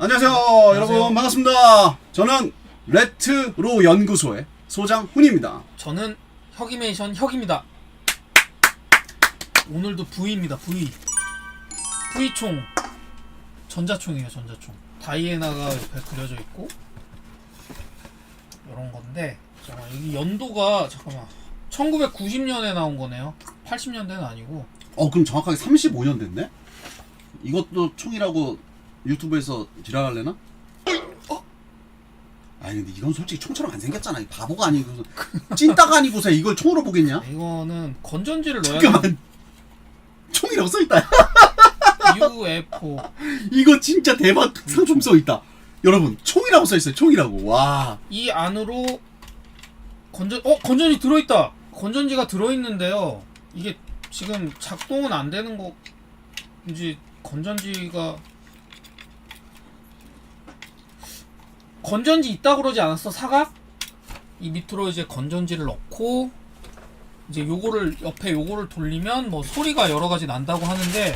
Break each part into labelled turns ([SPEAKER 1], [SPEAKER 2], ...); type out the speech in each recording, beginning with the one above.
[SPEAKER 1] 안녕하세요, 여러분 반갑습니다. 저는 레트로 연구소의 소장 훈입니다.
[SPEAKER 2] 저는 혁이메이션 혁입니다. 오늘도 V입니다. V. V총. 전자총이에요. 전자총. 다이애나가 옆에 그려져 있고 이런 건데 잠깐만 여기 연도가 잠깐만 1990년에 나온 거네요. 80년대는 아니고
[SPEAKER 1] 어 그럼 정확하게 35년 됐네? 이것도 총이라고 유튜브에서 지랄할래나? 어? 아니 근데 이건 솔직히 총처럼 안 생겼잖아. 이 바보가 아니고 찐따가 아니고서 이걸 총으로 보겠냐?
[SPEAKER 2] 이거는 건전지를 넣어야
[SPEAKER 1] 잠깐만. 총이라고 써있다.
[SPEAKER 2] UFO.
[SPEAKER 1] 이거 진짜 대박 상품 써있다. 여러분 총이라고 써있어요. 총이라고. 와.
[SPEAKER 2] 이 안으로 건전 어 건전지 들어있다. 건전지가 들어있는데요. 이게 지금 작동은 안 되는 거 이제 건전지가 건전지 있다 그러지 않았어 사각? 이 밑으로 이제 건전지를 넣고 이제 요거를 옆에 요거를 돌리면 뭐 소리가 여러 가지 난다고 하는데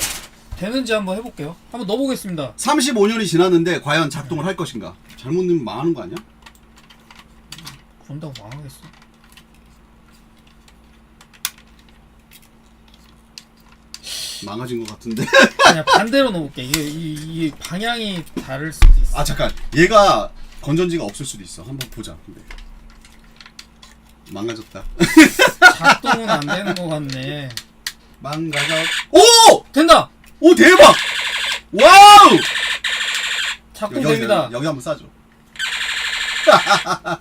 [SPEAKER 2] 되는지 한번 해볼게요. 한번 넣어보겠습니다.
[SPEAKER 1] 35년이 지났는데 과연 작동을 할 것인가? 잘못 넣으면 망하는 거 아니야?
[SPEAKER 2] 그런다고 망하겠어.
[SPEAKER 1] 망가진 것 같은데.
[SPEAKER 2] 그냥 반대로 넣어볼게. 이게 이, 이 방향이 다를 수도 있어.
[SPEAKER 1] 아 잠깐 얘가 건전지가 없을 수도 있어 한번 보자 근데 망가졌다
[SPEAKER 2] 작동은 안 되는 것 같네.
[SPEAKER 1] 망가져 오!
[SPEAKER 2] 된다.
[SPEAKER 1] 오 대박 와우
[SPEAKER 2] 작동됩니다.
[SPEAKER 1] 여기, 여기 한번 싸줘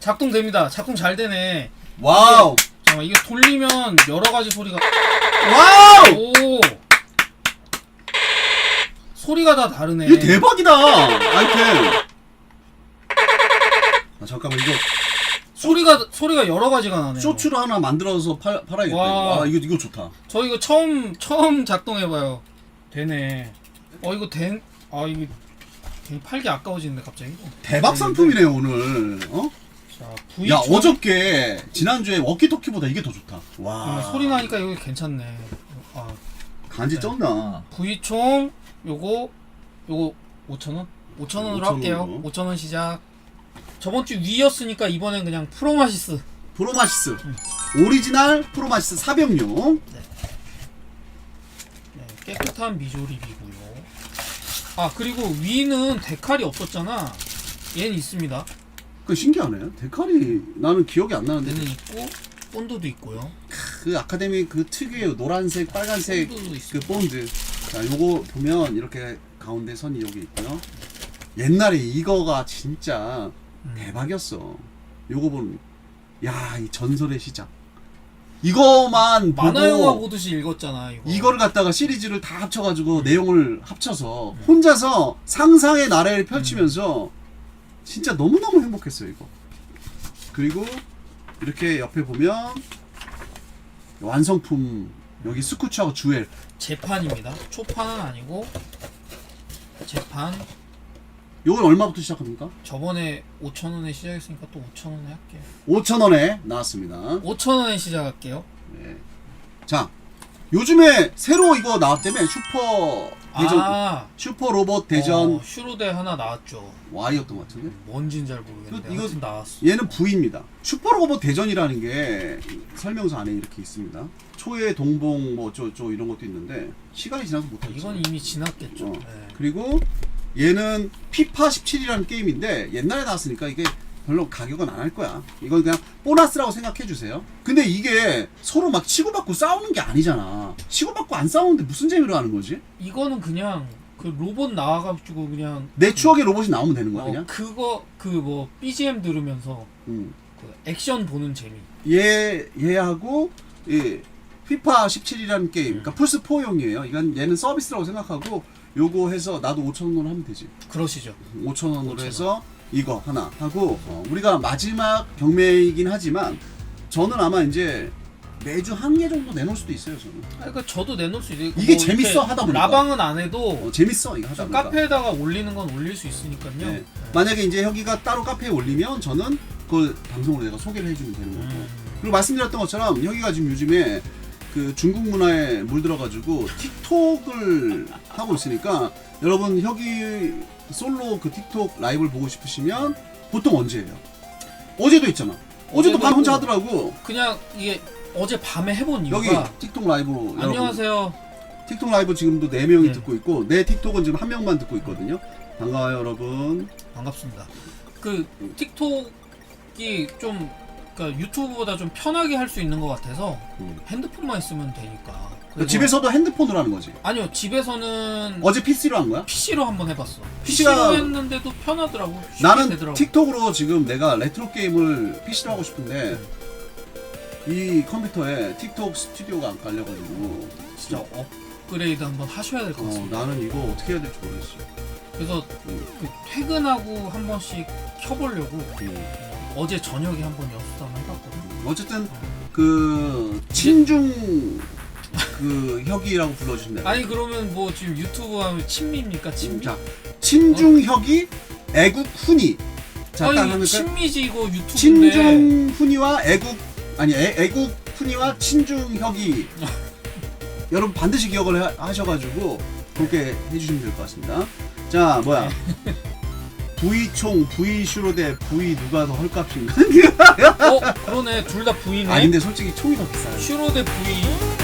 [SPEAKER 2] 작동 됩니다. 작동 잘 되네.
[SPEAKER 1] 와우
[SPEAKER 2] 잠깐 이게 돌리면 여러 가지 소리가
[SPEAKER 1] 와우
[SPEAKER 2] 오 소리가 다 다르네.
[SPEAKER 1] 이거 대박이다 아이템 아 잠깐만 이거
[SPEAKER 2] 소리가 소리가 여러 가지가 나네요.
[SPEAKER 1] 쇼츠를 하나 만들어서 팔, 팔아야겠다
[SPEAKER 2] 와.
[SPEAKER 1] 와 이거 이거 좋다
[SPEAKER 2] 저 이거 처음 처음 작동해봐요. 되네. 어 이거 된. 아 이게 괜히 팔기 아까워지는데 갑자기.
[SPEAKER 1] 대박 상품이네요 오늘 어?
[SPEAKER 2] 자 V
[SPEAKER 1] 야
[SPEAKER 2] 총-
[SPEAKER 1] 어저께 지난주에 워키토키보다 이게 더 좋다 와
[SPEAKER 2] 어, 소리 나니까 여기 괜찮네. 아
[SPEAKER 1] 간지 쩐다
[SPEAKER 2] V총 요거 요거 5,000원? 5,000원으로
[SPEAKER 1] 5,000원
[SPEAKER 2] 할게요.
[SPEAKER 1] 으로.
[SPEAKER 2] 5,000원 시작. 저번 주 위였으니까 이번엔 그냥 프로마시스.
[SPEAKER 1] 프로마시스 오리지널 프로마시스 400용
[SPEAKER 2] 네, 깨끗한 미조립이고요. 아 그리고 위는 데칼이 없었잖아. 얘는 있습니다.
[SPEAKER 1] 그 신기하네 데칼이 나는 기억이 안 나는데
[SPEAKER 2] 얘는 있고 본드도 있고요.
[SPEAKER 1] 그 아카데미 그 특유의 노란색 빨간색
[SPEAKER 2] 본드도
[SPEAKER 1] 그
[SPEAKER 2] 있어.
[SPEAKER 1] 본드 자 요거 보면 이렇게 가운데 선이 여기 있고요. 옛날에 이거가 진짜
[SPEAKER 2] 음.
[SPEAKER 1] 대박이었어. 요거 보면 야 이 전설의 시작. 이거만
[SPEAKER 2] 만화 영화
[SPEAKER 1] 보고
[SPEAKER 2] 보듯이 읽었잖아 이거.
[SPEAKER 1] 이거를 갖다가 시리즈를 다 합쳐가지고 내용을 합쳐서 혼자서 상상의 나래를 펼치면서 진짜 너무너무 행복했어요 이거. 그리고 이렇게 옆에 보면 완성품 여기 스쿠츠하고 주엘
[SPEAKER 2] 재판입니다. 초판은 아니고 재판.
[SPEAKER 1] 이건 얼마부터 시작합니까?
[SPEAKER 2] 저번에 5,000원에 시작했으니까 또 5,000원에 할게요.
[SPEAKER 1] 5,000원에 나왔습니다
[SPEAKER 2] 5,000원에 시작할게요.
[SPEAKER 1] 네. 자 요즘에 새로 이거 나왔다며 슈퍼 대전
[SPEAKER 2] 아
[SPEAKER 1] 슈퍼 로봇 대전
[SPEAKER 2] 어, 슈로데 하나 나왔죠.
[SPEAKER 1] Y였던 것 같은데
[SPEAKER 2] 뭔진 잘 모르겠는데
[SPEAKER 1] 이거- 이거-
[SPEAKER 2] 아무튼 나왔어.
[SPEAKER 1] 얘는 V입니다. 슈퍼 로봇 대전이라는 게 설명서 안에 이렇게 있습니다. 초의 동봉 뭐 어쩌고 이런 것도 있는데 시간이 지나서 못하겠어.
[SPEAKER 2] 이건 이미 지났겠죠.
[SPEAKER 1] 어.
[SPEAKER 2] 네.
[SPEAKER 1] 그리고 얘는 피파 17이라는 게임인데 옛날에 나왔으니까 이게 별로 가격은 안 할 거야. 이건 그냥 보너스라고 생각해 주세요. 근데 이게 서로 막 치고받고 싸우는 게 아니잖아. 치고받고 안 싸우는데 무슨 재미로 하는 거지?
[SPEAKER 2] 이거는 그냥 그 로봇 나와가지고 그냥
[SPEAKER 1] 내 추억의 로봇이 나오면 되는 거야
[SPEAKER 2] 어,
[SPEAKER 1] 그냥.
[SPEAKER 2] 그거 그 뭐 BGM 들으면서
[SPEAKER 1] 음.
[SPEAKER 2] 그 액션 보는 재미.
[SPEAKER 1] 얘 얘하고 이 피파 17이라는 게임, 그러니까 플스 4용이에요. 이건 얘는 서비스라고 생각하고 요거 해서 나도 5천 원으로 하면 되지.
[SPEAKER 2] 그러시죠.
[SPEAKER 1] 5천 원으로
[SPEAKER 2] 5,000원.
[SPEAKER 1] 해서 이거 하나 하고 어, 우리가 마지막 경매이긴 하지만 저는 아마 이제 매주 한 개 정도 내놓을 수도 있어요. 저는
[SPEAKER 2] 아, 그러니까 저도 내놓을 수 있고
[SPEAKER 1] 이게
[SPEAKER 2] 뭐
[SPEAKER 1] 재밌어,
[SPEAKER 2] 이렇게
[SPEAKER 1] 하다 보니까.
[SPEAKER 2] 라방은 안 해도
[SPEAKER 1] 어, 재밌어 이거 하다
[SPEAKER 2] 좀
[SPEAKER 1] 보니까.
[SPEAKER 2] 카페에다가 올리는 건 올릴 수 있으니까요.
[SPEAKER 1] 네.
[SPEAKER 2] 네.
[SPEAKER 1] 만약에 이제 여기가 따로 카페에 올리면 저는 그걸 방송으로 내가 소개를 해주면 되는 거고.
[SPEAKER 2] 음.
[SPEAKER 1] 그리고 말씀드렸던 것처럼 여기가 지금 요즘에 그 중국 문화에 물들어가지고 틱톡을 하고 있으니까 여러분 혁이 솔로 그 틱톡 라이브를 보고 싶으시면 보통 언제예요? 어제도 있잖아. 어제도 밤 혼자
[SPEAKER 2] 있고.
[SPEAKER 1] 하더라고.
[SPEAKER 2] 그냥 이게 어제 밤에 해본
[SPEAKER 1] 여기
[SPEAKER 2] 이유가
[SPEAKER 1] 틱톡 라이브로 여러분
[SPEAKER 2] 안녕하세요.
[SPEAKER 1] 틱톡 라이브 지금도 4명이
[SPEAKER 2] 네.
[SPEAKER 1] 듣고 있고 내 틱톡은 지금 한 명만 듣고 있거든요. 반가워요 여러분.
[SPEAKER 2] 반갑습니다. 그 틱톡이 좀 그러니까 유튜브보다 좀 편하게 할 수 있는 것 같아서
[SPEAKER 1] 음.
[SPEAKER 2] 핸드폰만 있으면 되니까.
[SPEAKER 1] 그러니까 집에서도 핸드폰으로 하는 거지.
[SPEAKER 2] 아니요 집에서는
[SPEAKER 1] 어제 PC로 한 거야?
[SPEAKER 2] PC로 한번 해봤어.
[SPEAKER 1] PC 가-
[SPEAKER 2] PC로 했는데도 편하더라고. 쉽게
[SPEAKER 1] 나는
[SPEAKER 2] 되더라고.
[SPEAKER 1] 틱톡으로 지금 내가 레트로 게임을 PC로 하고 싶은데 이 컴퓨터에 틱톡 스튜디오가 안 깔려가지고
[SPEAKER 2] 진짜 업그레이드 한번 하셔야 될것
[SPEAKER 1] 어,
[SPEAKER 2] 같습니다.
[SPEAKER 1] 나는 이거 어떻게 해야 될지 모르겠어.
[SPEAKER 2] 그래서 그 퇴근하고 한 번씩 켜보려고 어, 어제 저녁에 한번 연습 한번 해봤거든.
[SPEAKER 1] 어쨌든 그 친중 그 혁이라고 불러주시면 돼요.
[SPEAKER 2] 아니 그러면 뭐 지금 유튜브 하면 친미입니까 친미?
[SPEAKER 1] 자 친중 혁이 애국 훈이 자딱
[SPEAKER 2] 아니 친미지 이거 유튜브인데
[SPEAKER 1] 친중 훈이와 애국 아니 애, 애국 훈이와 친중 혁이 여러분 반드시 기억을 하, 하셔가지고 그렇게 해주시면 될 것 같습니다. 자 뭐야 V총 V슈로 대 V 누가 더 헐값인가?
[SPEAKER 2] 어 그러네 둘다 V네.
[SPEAKER 1] 아 근데 솔직히 총이 더 비싸요.
[SPEAKER 2] 슈로 대 V